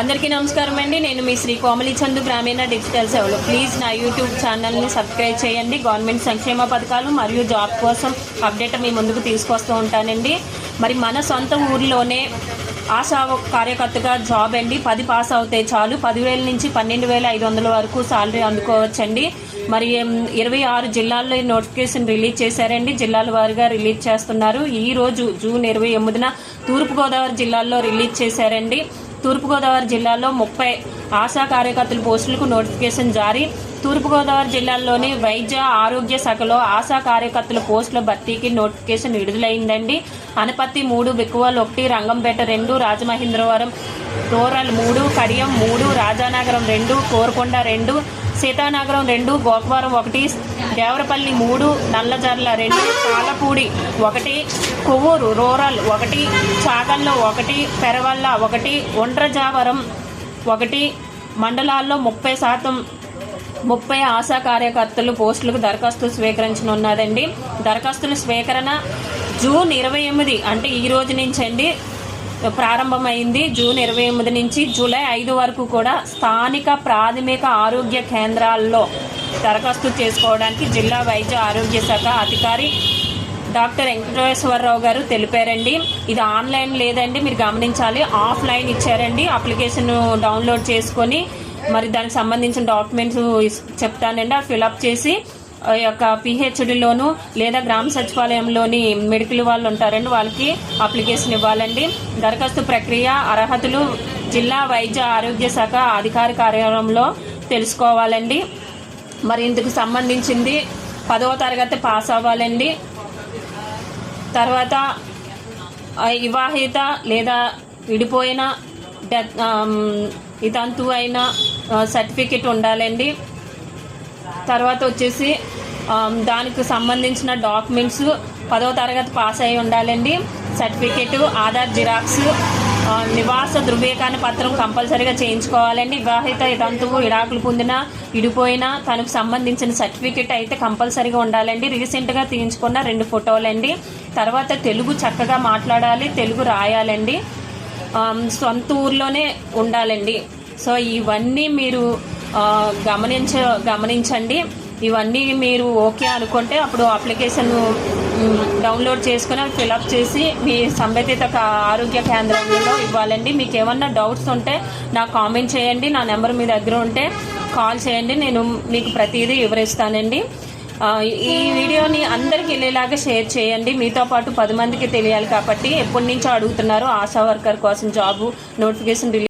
అందరికీ నమస్కారం అండి. నేను మీ శ్రీ కోమలి చందు గ్రామీణ డిజిటల్ సేవలు. ప్లీజ్ నా యూట్యూబ్ ఛానల్ని సబ్స్క్రైబ్ చేయండి. గవర్నమెంట్ సంక్షేమ పథకాలు మరియు జాబ్ కోసం అప్డేట్ మీ ముందుకు తీసుకొస్తూ ఉంటానండి. మరి మన సొంత ఊరిలోనే ఆశా కార్యకర్తగా జాబ్ అండి. పది పాస్ అవుతే చాలు. పదివేల నుంచి పన్నెండు వేల ఐదు వందల వరకు సాలరీ అందుకోవచ్చండి. మరి ఇరవై ఆరు జిల్లాల్లో నోటిఫికేషన్ రిలీజ్ చేశారండి. జిల్లాల వారిగా రిలీజ్ చేస్తున్నారు. ఈ రోజు జూన్ ఇరవై ఎనిమిదిన తూర్పుగోదావరి జిల్లాల్లో రిలీజ్ చేశారండి. తూర్పుగోదావరి జిల్లాలో ముప్పై ఆశా కార్యకర్తల పోస్టులకు నోటిఫికేషన్ జారీ. తూర్పుగోదావరి జిల్లాలోని వైద్య ఆరోగ్య శాఖలో ఆశా కార్యకర్తల పోస్టుల భర్తీకి నోటిఫికేషన్ విడుదలైందండి. అనపత్తి మూడు బిక్కువల్ ఒకటి రంగంపేట రెండు రాజమహేంద్రవరం రూరల్ మూడు కడియం మూడు రాజానగరం రెండు కోరకొండ రెండు సీతానగరం రెండు గోకవరం ఒకటి దేవరపల్లి మూడు నల్లజర్ల రెండు పాలపూడి ఒకటి కొవ్వూరు రూరల్ ఒకటి చాగల్లో ఒకటి పెరవల్ల ఒకటి ఒండ్రజావరం ఒకటి మండలాల్లో ముప్పై శాతం ముప్పై ఆశా కార్యకర్తలు పోస్టులకు దరఖాస్తులు స్వీకరించనున్నదండి దరఖాస్తుల స్వీకరణ జూన్ ఇరవై ఎనిమిది అంటే ఈ రోజు నుంచి అండి ప్రారంభమైంది. జూన్ ఇరవై ఎనిమిది నుంచి జూలై ఐదు వరకు కూడా స్థానిక ప్రాథమిక ఆరోగ్య కేంద్రాల్లో దరఖాస్తు చేసుకోవడానికి జిల్లా వైద్య ఆరోగ్య శాఖ అధికారి డాక్టర్ వెంకటేశ్వరరావు గారు తెలిపారండి. ఇది ఆన్లైన్ లేదండి మీరు గమనించాలి. ఆఫ్లైన్ ఇచ్చారండి. అప్లికేషన్ డౌన్లోడ్ చేసుకొని మరి దానికి సంబంధించిన డాక్యుమెంట్స్ చెప్తానండి. ఆ ఫిలప్ చేసి యొక్క పిహెచ్డిలోను లేదా గ్రామ సచివాలయంలోని మెడికల్ వాళ్ళు ఉంటారండి వాళ్ళకి అప్లికేషన్ ఇవ్వాలండి. దరఖాస్తు ప్రక్రియ అర్హతలు జిల్లా వైద్య ఆరోగ్య శాఖ అధికారి కార్యాలయంలో తెలుసుకోవాలండి. మరి ఇందుకు సంబంధించింది పదవ తరగతి పాస్ అవ్వాలండి. తర్వాత వివాహిత లేదా విడిపోయిన డెత్ ఇతంతు అయిన సర్టిఫికెట్ ఉండాలండి. తర్వాత వచ్చేసి దానికి సంబంధించిన డాక్యుమెంట్స్ పదో తరగతి పాస్ అయి ఉండాలండి. సర్టిఫికేటు ఆధార్ జిరాక్స్ నివాస ధృవీకరణ పత్రం కంపల్సరీగా చేయించుకోవాలండి. వివాహిత ఇదంతువు ఇడాకులు పొందిన విడిపోయిన తనకు సంబంధించిన సర్టిఫికేట్ అయితే కంపల్సరీగా ఉండాలండి. రీసెంట్గా తీయించుకున్న రెండు ఫోటోలండి. తర్వాత తెలుగు చక్కగా మాట్లాడాలి తెలుగు రాయాలండి. సొంత ఊర్లోనే ఉండాలండి. సో ఇవన్నీ మీరు గమనించ గమనించండి. ఇవన్నీ మీరు ఓకే అనుకుంటే అప్పుడు అప్లికేషన్ డౌన్లోడ్ చేసుకుని అవి ఫిలప్ చేసి మీ సంబంధిత క- ఆరోగ్య కేంద్రంలో ఇవ్వాలండి. మీకు ఏమన్నా డౌట్స్ ఉంటే నాకు కామెంట్ చేయండి. నా నెంబర్ మీ దగ్గర ఉంటే కాల్ చేయండి. నేను మీకు ప్రతిదీ వివరిస్తానండి. ఈ వీడియోని అందరికి వెళ్ళేలాగా షేర్ చేయండి. మీతో పాటు పది మందికి తెలియాలి కాబట్టి ఎప్పటి నుంచో అడుగుతున్నారు ఆశా వర్కర్ కోసం జాబ్ నోటిఫికేషన్ రిలీజ్